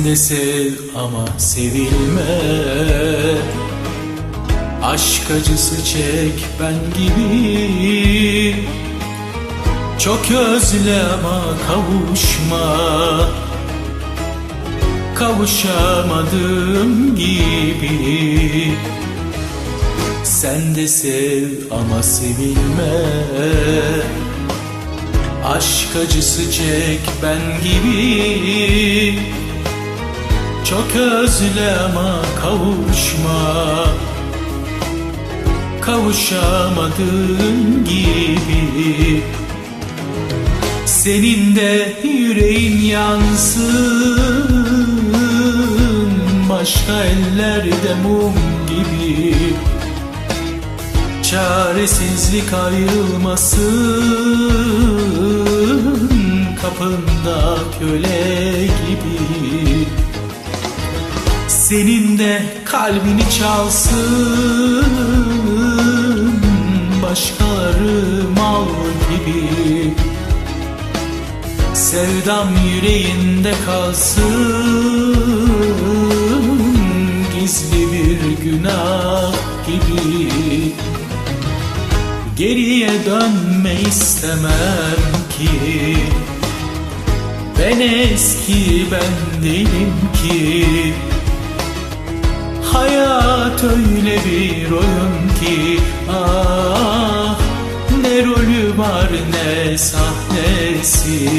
Sen de sev ama sevilme. Aşk acısı çek ben gibi. Çok özle ama kavuşma. Kavuşamadığım gibi. Sen de sev ama sevilme. Aşk acısı çek ben gibi Çok özle ama kavuşma. Kavuşamadığım gibi. Senin de yüreğin yansın. Başka ellerde mum gibi. Çaresizlik ayrılmasın. Kapında köle gibi Senin de kalbini çalsın Başkaları mal gibi. Sevdam yüreğinde kalsın Gizli bir günah gibi. Geriye dönme istemem ki. Ben eski ben değilim ki Hayat öyle bir oyun ki Ah ne rolü var ne sahnesi.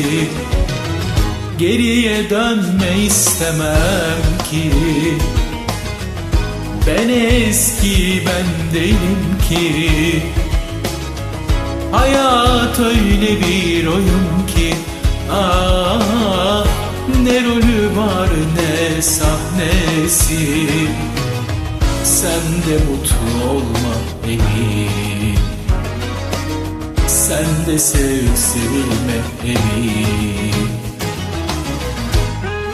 Geriye dönme istemem ki Ben eski ben değilim ki. Hayat öyle bir oyun ki Ah sahnesi. Sen de mutlu olma emin. Sen de sev sevilme emin